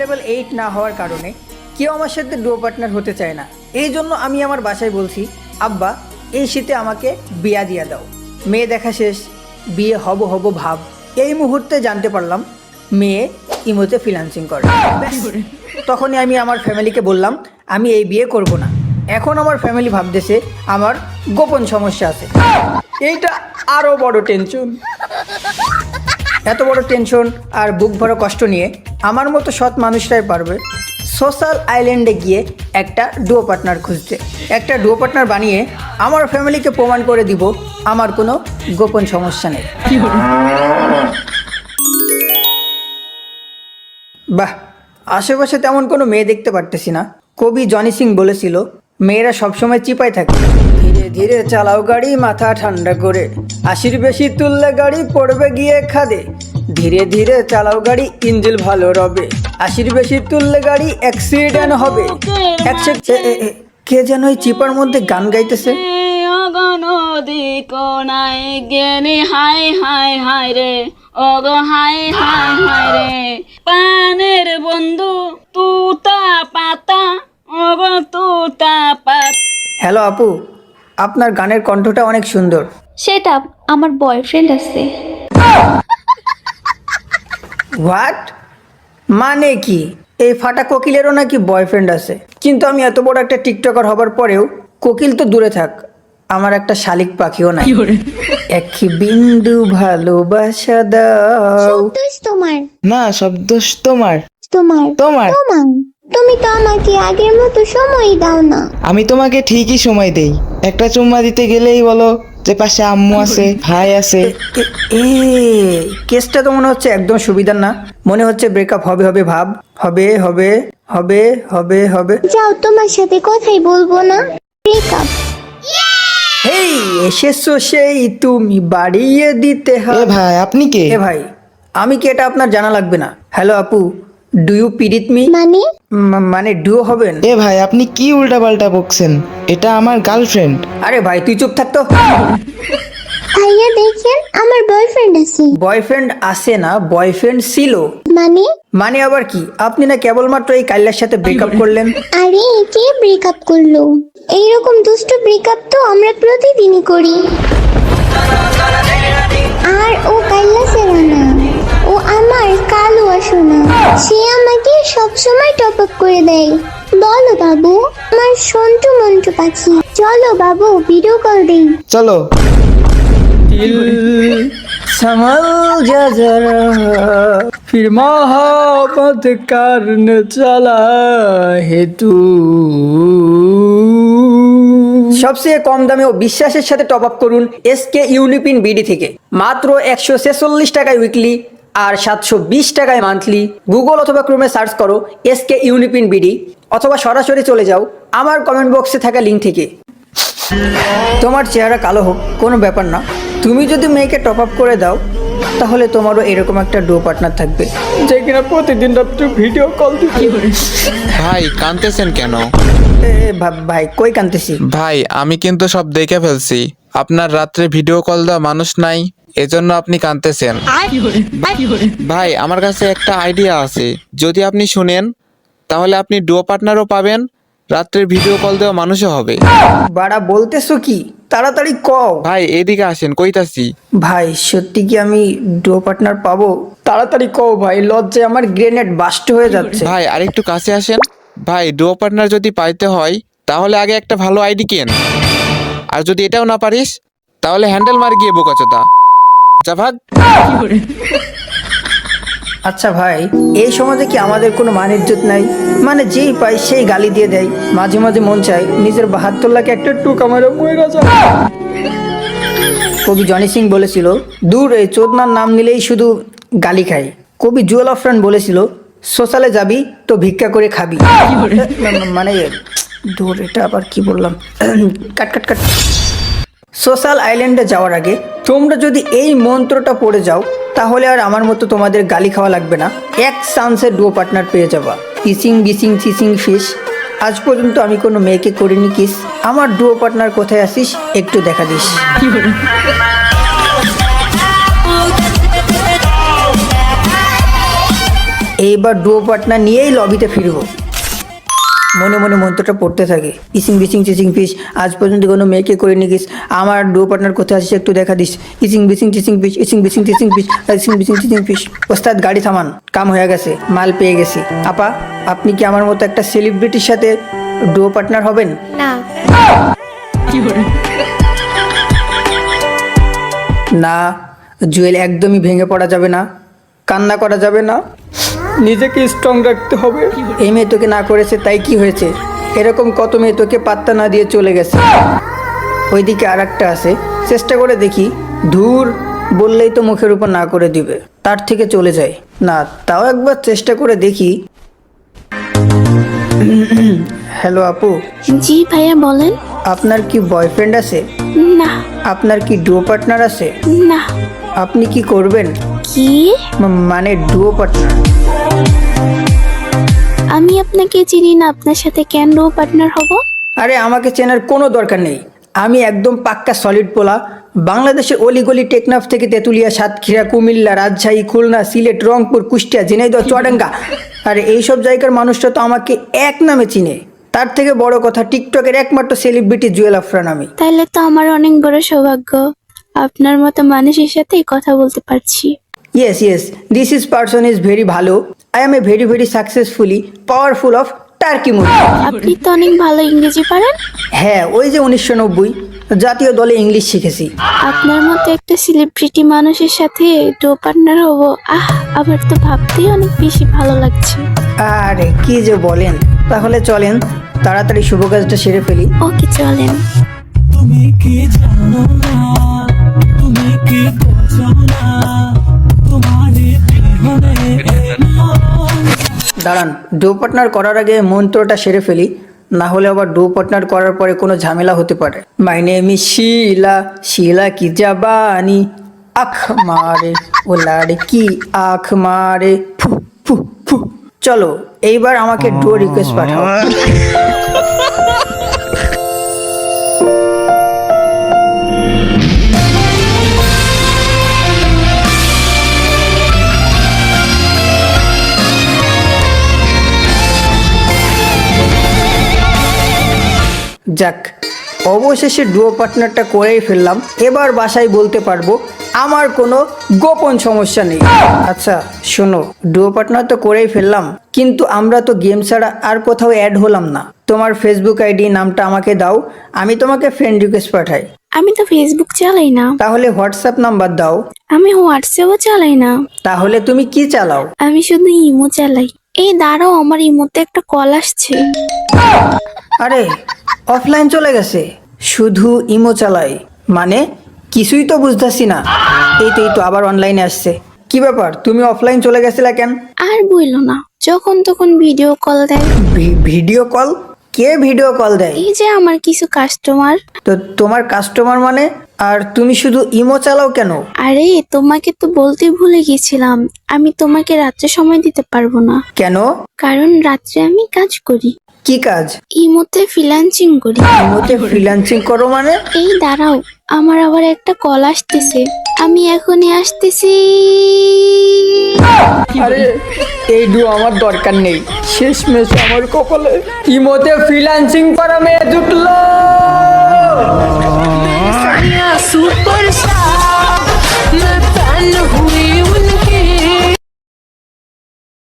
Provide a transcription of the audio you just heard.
Level eight না হওয়ার কারণে কেউ আমার সাথে ডুয়ো পার্টনার হতে চায় না। এই জন্য আমি আমার বাসায় বলছি, আব্বা, এই শীতে আমাকে বিয়া দিয়া দাও। মেয়ে দেখা শেষ, বিয়ে হব হব ভাব। এই মুহূর্তে জানতে পারলাম, মেয়ে ইমোতে ফ্রিলান্সিং করে। তখনই আমি আমার ফ্যামিলিকে বললাম, আমি এই বিয়ে করব না। এখন আমার ফ্যামিলি ভাবতেছে, আমার গোপন সমস্যা আছে। এইটা আরও বড় টেনশন এত বড় টেনশন আর বুক ভরা কষ্ট নিয়ে আমার মতো সৎ মানুষরাই পারবে সোশ্যাল আইল্যান্ডে গিয়ে একটা ডুয়ো পার্টনার খুঁজতে। একটা ডুয়ো পার্টনার বানিয়ে আমার ফ্যামিলিকে প্রমাণ করে দিব আমার কোনো গোপন সমস্যা নেই। বাহ, আশেপাশে তেমন কোনো মেয়ে দেখতে পারতেছি না। কবি জনি সিং বলেছিল, মেয়েরা সবসময় চিপায় থাকে। ধীরে ধীরে চালাও গাড়ি মাথা ঠান্ডা করে। আশির বেশি তুললে গাড়ি পড়বে গিয়ে খাদে। ধীরে ধীরে চালাও গাড়ি ইঞ্জিল ভালো রবে। আশির বেশি তুললে গাড়ি অ্যাক্সিডেন্ট হবে। কে যেন ওই চিপার মধ্যে গান গাইতেছে? অগনদী কোনায় গেনি হাই হাই হাই রে। অগ হাই হাই হাই রে। পানের বন্ধু তুতা পাতা অগ তুতা পাতা হ্যালো আপু আপনার গানের কণ্ঠটা অনেক সুন্দর। সেটা আমার বয়ফ্রেন্ড আছে। হোয়াট মানে কি? এই ফাটা কোকিলেরও নাকি বয়ফ্রেন্ড আছে। কিন্তু আমি এত বড় একটা টিকটকার হবার পরেও কোকিল তো দূরে থাক আমার একটা শালিক পাখিও নাই। এক বিন্দু ভালোবাসা দাও। দোষ তোমার। না সব দোষ তোমার। তোমার। তোমার। তোমার। তুমি তো আমাকে আগের মতো সময় দাও না। আমি তোমাকে ঠিকই সময় দেই। একটা চুম্মা দিতে গেলেই বলো যে পাশে আম্মু আছে ভাই আছে। এ- কেসটা তো মনে হচ্ছে? একদম সুবিধার না। মনে হচ্ছে ব্রেকআপ হবে হবে ভাব। হবে হবে হবে হবে হবে। যাও তোমার সাথে কথাই বলব না। ব্রেকআপ হেই এসেছ সেই তুমি বাড়িয়ে দিতে এ হবে। ভাই আপনি কে? এ ভাই আমি কি এটা আপনার জানা লাগবে না? হ্যালো আপু ডু ইউ পিরিত মি মানে? মানে ডু হবেন। এ ভাই আপনি কি উল্টা পাল্টা বকছেন? এটা আমার গার্লফ্রেন্ড আরে ভাই তুই চুপ থাকতো ভাইয়া দেখেন আমার বয়ফ্রেন্ড আছে। বয়ফ্রেন্ড আসে না বয়ফ্রেন্ড ছিল। মানে? মানে আবার কি? আপনি না কেবলমাত্র এই কাইলার সাথে ব্রেকআপ করলেন। আরে কে ব্রেকআপ করল? এইরকম দুষ্ট ব্রেকআপ তো আমরা প্রতিদিনই করি। আর ও কাইলা সেরানা ও আমার কালো আসোনা সে আমাকে সবসময় টপ আপ করে দেয় বলো বাবু আমার সন্টু মন্টু পাখি চলো বাবু ভিডিও কল দেই চলো दिल संभल जा जरा फिर मोहब्बत करने चला है तू সবচেয়ে কম দামে ও বিশ্বাসের সাথে টপ আপ করুন এসকে ইউনিপিন বিডি থেকে মাত্র একশো ছেচল্লিশ টাকায় উইকলি আর সাতশো বিশ টাকায় মান্থলি গুগল অথবা ক্রোমে সার্চ করো এসকে ইউনিপিন বিডি অথবা সরাসরি চলে যাও আমার কমেন্ট বক্সে থাকা লিঙ্ক থেকে। তোমার চেহারা কালো হোক কোনো ব্যাপার না। তুমি যদি মেয়েকে টপ আপ করে দাও তাহলে তোমারও এরকম একটা ডো পার্টনার থাকবে। যে কিনা প্রতিদিন রাত্রে ভিডিও কল দিতে ভাই কানতেছেন কেন? ভাই কই কানতেছি? ভাই আমি কিন্তু সব দেখে ফেলছি। আপনার রাত্রে ভিডিও কল দেওয়া মানুষ নাই। এজন্য আপনি কানতেছেন ভাই আমার কাছে একটা আইডিয়া আছে। যদি আপনি শুনেন তাহলে আপনি ডুয়ো পার্টনারও পাবেন রাত্রে ভিডিও কল দেওয়া মানুষও হবে। বাড়া বলতেছো কি? তাড়াতাড়ি কও। ভাই এদিকে আসেন কইতাছি। ভাই সত্যি কি আমি ডুয়ো পার্টনার পাবো? তাড়াতাড়ি কও ভাই লজ্জায় আমার গ্রেনেড বাস্ট হয়ে যাচ্ছে। ভাই আরেকটু কাছে আসেন। ভাই ডুয়ো পার্টনার যদি পাইতে হয় তাহলে আগে একটা ভালো আইডি কেন আর যদি এটাও না পারিস তাহলে হ্যান্ডেল মার গিয়ে বোকাচোদা। আচ্ছা ভাই এই সমাজে কি আমাদের কোনো মান ইজ্জত নাই? মানে যেই পাই সেই গালি দিয়ে দেয়। মাঝে মাঝে মন চায় নিজের বাহাত্তর লাখ একটা টুক আমার কবি জনি সিং বলেছিল দূর এই চোদনার নাম নিলেই শুধু গালি খায়। কবি জুয়েল অফরান বলেছিল সোশ্যালে যাবি তো ভিক্ষা করে খাবি। মানে দূর এটা আবার কি বললাম? কাট কাট কাট। সোশ্যাল আইল্যান্ডে যাওয়ার আগে তোমরা যদি এই মন্ত্রটা পড়ে যাও, তাহলে আর আমার মতো তোমাদের গালি খাওয়া লাগবে না। এক চান্সের ডুয়ো পার্টনার পেয়ে যাবা। কিসিং, গিসিং চিসিং ফিশ আজ পর্যন্ত আমি কোনো মেয়েকে করিনি, কিস। আমার ডুয়ো পার্টনার কোথায় আসিস একটু দেখা দিস। এইবার ডুয়ো পার্টনার নিয়েই লবিতে ফিরবো। মনে মনে মন্ত্রটা পড়তে থাকে। ইসিং বিসিং চিচিং পিস আজ পর্যন্ত কোনো মেয়েকে করে নিকিস আমার ডুয়ো পার্টনার কোথায় আসিস একটু দেখা দিস। ইসিং বিসিং চিচিং পিস ইসিং বিসিং চিচিং পিস ইসিং বিসিং চিচিং পিস ওস্তাদ গাড়ি থামান। কাম হয়ে গেছে মাল পেয়ে গেছি। আপা আপনি কি আমার মতো একটা সেলিব্রিটির সাথে ডুয়ো পার্টনার হবেন? না। না জুয়েল একদমই ভেঙে পড়া যাবে না। কান্না করা যাবে না। নিজেকে স্ট্রং রাখতে হবে। এই মেয়ে তোকে না করেছে তাই কি হয়েছে? এরকম কত মেয়ে তোকে পাত্তা না দিয়ে চলে গেছে। ওইদিকে আর একটা আছে চেষ্টা করে দেখি। ধূর বললেই তো মুখের উপর না করে দিবে। তার থেকে চলে যায়। না তাও একবার চেষ্টা করে দেখি। হ্যালো আপু। জি ভাইয়া বলেন। আপনার কি বয়ফ্রেন্ড আছে? না। আপনার কি ডুয়ো পার্টনার আছে? না। আপনি কি করবেন? কি? মা- মানে ডুয়ো পার্টনার আমি আপনাকে চিনি না আপনার সাথে কেন পার্টনার হব? আরে আমাকে চেনার কোনো দরকার নেই। আমি একদম পাক্কা সলিড পোলা। বাংলাদেশের অলিগলি টেকনাফ থেকে তেঁতুলিয়া সাতক্ষীরা কুমিল্লা রাজশাহী খুলনা সিলেট রংপুর কুষ্টিয়া ঝিনাইদহ চুয়াডাঙ্গা। আর এইসব জায়গার মানুষরা তো আমাকে এক নামে চিনে। তার থেকে বড় কথা টিকটকের একমাত্র সেলিব্রিটি জুয়েল আফরান আমি তাইলে তো আমার অনেক বড় সৌভাগ্য। আপনার মতো মানুষের সাথেই কথা বলতে পারছি। Yes yes this is person is very ভালো। I am a very very successfully powerful of Turkey movie আপনি তো অনেক ভালো ইংরেজি পারেন। হ্যাঁ ওই যে উনিশশো নব্বই জাতীয় দলে ইংলিশ শিখেছি। আপনার মতো একটা সেলিব্রিটি মানুষের সাথে ডো পার্টনার হব আহ আমার তো ভাবতেই অনেক বেশি ভালো লাগছে। আরে কি যে বলেন। তাহলে চলেন তাড়াতাড়ি শুভ কাজটা সেরে ফেলি। ওকে চলেন। তুমি কি জানো না? তুমি কি বোঝো না? তোমার দাঁড়ান ডো পার্টনার করার আগে মন্ত্রটা সেরে ফেলি না হলে আবার ডো পার্টনার করার পরে কোনো ঝামেলা হতে পারে। মাই নেম ইজ শিলা শিলা কি জাবানি? আখ মারে ও কি আখ মারে? ফু ফু ফু। চলো এইবার আমাকে ডো রিকোয়েস্ট পাঠাও। যাক অবশেষে ডুয়ো পার্টনারটা করেই ফেললাম। এবার বাসায় বলতে পারব আমার কোনো গোপন সমস্যা নেই। আচ্ছা শোনো ডুয়ো পার্টনার তো করেই ফেললাম কিন্তু আমরা তো গেম ছাড়া আর কোথাও অ্যাড হলাম না। তোমার ফেসবুক আইডি নামটা আমাকে দাও আমি তোমাকে ফ্রেন্ড রিকোয়েস্ট পাঠাই। আমি তো ফেসবুক চালাই না। তাহলে হোয়াটসঅ্যাপ নাম্বার দাও। আমি হোয়াটসঅ্যাপও চালাই না। তাহলে তুমি কি চালাও? আমি শুধু ইমো চালাই। এই দাঁড়াও আমার এই মধ্যে একটা কল আসছে। আরে অফলাইন চলে গেছে। শুধু ইমো চালাই। মানে কিছুই তো বুঝতেছি না। এই তো এই তো আবার অনলাইনে আসছে। কি ব্যাপার তুমি অফলাইন চলে গেছিলা কেন? আর বইলো না। যখন তখন ভিডিও কল দেয়। ভি- ভিডিও কল কে ভিডিও কল দেয়? এই যে আমার কিছু কাস্টমার তো তোমার কাস্টমার মানে? আর তুমি শুধু ইমো চালাও কেন? আরে তোমাকে তো বলতে ভুলে গেছিলাম। আমি তোমাকে রাত্রে সময় দিতে পারব না। কেন? কারণ রাত্রে আমি কাজ করি। কি কাজ? ইমোতে ফ্রিল্যান্সিং করি। ইমোতে ফ্রিল্যান্সিং করো মানে? এই দাঁড়াও আমার আবার একটা কল আসতেছে। আমি এখনই আসতেছি। আরে, এই দু আমার দরকার নেই। শেষ মেশ আমার কপালে ইমোতে ফ্রিল্যান্সিং করা মেয়ে জুটলো। সুপারস্টার